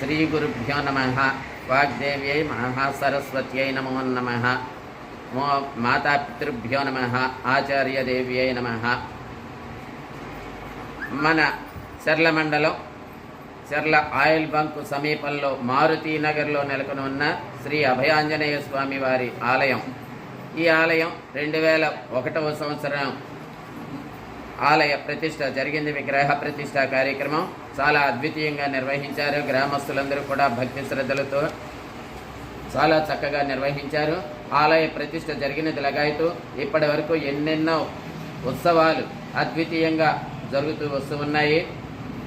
శ్రీగురుభ్యో నమ. వాగ్దేవ్యై మహాసరస్వత్యై నమో నమ. మో మాతాపితృభ్యో నమ. ఆచార్యదేవ్యై నమ. మన చెర్ల మండలం చెర్ల ఆయిల్ బంక్ సమీపంలో మారుతి నగర్లో నెలకొని ఉన్న శ్రీ అభయాంజనేయ స్వామి వారి ఆలయం. ఈ ఆలయం రెండు వేల ఒకటవ సంవత్సరం ఆలయ ప్రతిష్ట జరిగింది. విగ్రహ ప్రతిష్ట కార్యక్రమం చాలా అద్వితీయంగా నిర్వహించారు. గ్రామస్తులందరూ కూడా భక్తి శ్రద్ధలతో చాలా చక్కగా నిర్వహించారు. ఆలయ ప్రతిష్ట జరిగినది లగాయతూ ఇప్పటి వరకు ఎన్నెన్నో ఉత్సవాలు అద్వితీయంగా జరుగుతూ వస్తూ ఉన్నాయి.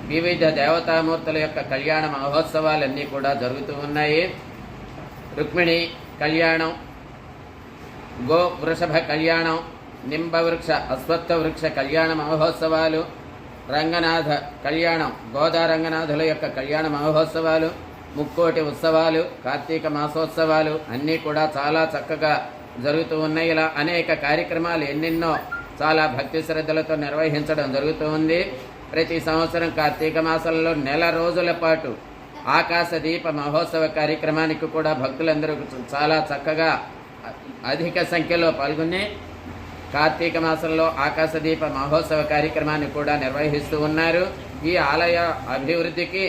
వివిధ దేవతామూర్తుల యొక్క కళ్యాణ మహోత్సవాలన్నీ కూడా జరుగుతూ ఉన్నాయి. రుక్మిణి కళ్యాణం గో వృషభ కళ్యాణం నింబ వృక్ష అశ్వత్థ వృక్ష కళ్యాణ మహోత్సవాలు రంగనాథ కళ్యాణం గోదా రంగనాథుల యొక్క కళ్యాణ మహోత్సవాలు ముక్కోటి ఉత్సవాలు కార్తీక మాసోత్సవాలు అన్నీ కూడా చాలా చక్కగా జరుగుతూ ఉన్నాయి. ఇలా అనేక కార్యక్రమాలు ఎన్నెన్నో చాలా భక్తి శ్రద్ధలతో నిర్వహించడం జరుగుతూ ఉంది. ప్రతి సంవత్సరం కార్తీక మాసంలో నెల రోజుల పాటు ఆకాశ దీప మహోత్సవ కార్యక్రమానికి కూడా భక్తులందరూ చాలా చక్కగా అధిక సంఖ్యలో పాల్గొని కార్తీక మాసంలో ఆకాశదీప మహోత్సవ కార్యక్రమాన్ని కూడా నిర్వహిస్తూ ఉన్నారు. ఈ ఆలయ అభివృద్ధికి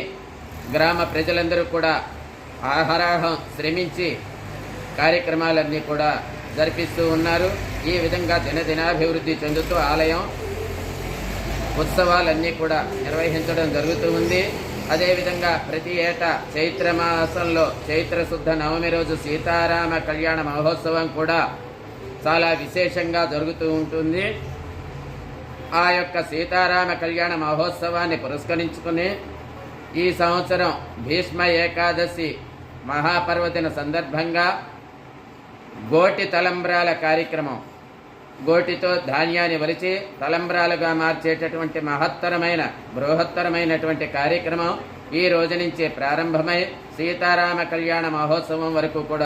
గ్రామ ప్రజలందరూ కూడా ఆహారాహం శ్రమించి కార్యక్రమాలన్నీ కూడా జరిపిస్తూ ఉన్నారు. ఈ విధంగా దినదినాభివృద్ధి చెందుతూ ఆలయం ఉత్సవాలన్నీ కూడా నిర్వహించడం జరుగుతూ ఉంది. అదేవిధంగా ప్రతి ఏటా చైత్ర మాసంలో చైత్ర శుద్ధ నవమి రోజు సీతారామ కళ్యాణ మహోత్సవం కూడా చాలా విశేషంగా జరుగుతూ ఉంటుంది. ఆ యొక్క సీతారామ కళ్యాణ మహోత్సవాన్ని పురస్కరించుకుని ఈ సంవత్సరం భీష్మ ఏకాదశి మహాపర్వదిన సందర్భంగా గోటి తలంబ్రాల కార్యక్రమం గోటితో ధాన్యాన్ని వలిచి తలంబ్రాలుగా మార్చేటటువంటి మహత్తరమైన బృహత్తరమైనటువంటి కార్యక్రమం ఈ రోజు నుంచే ప్రారంభమై సీతారామ కళ్యాణ మహోత్సవం వరకు కూడా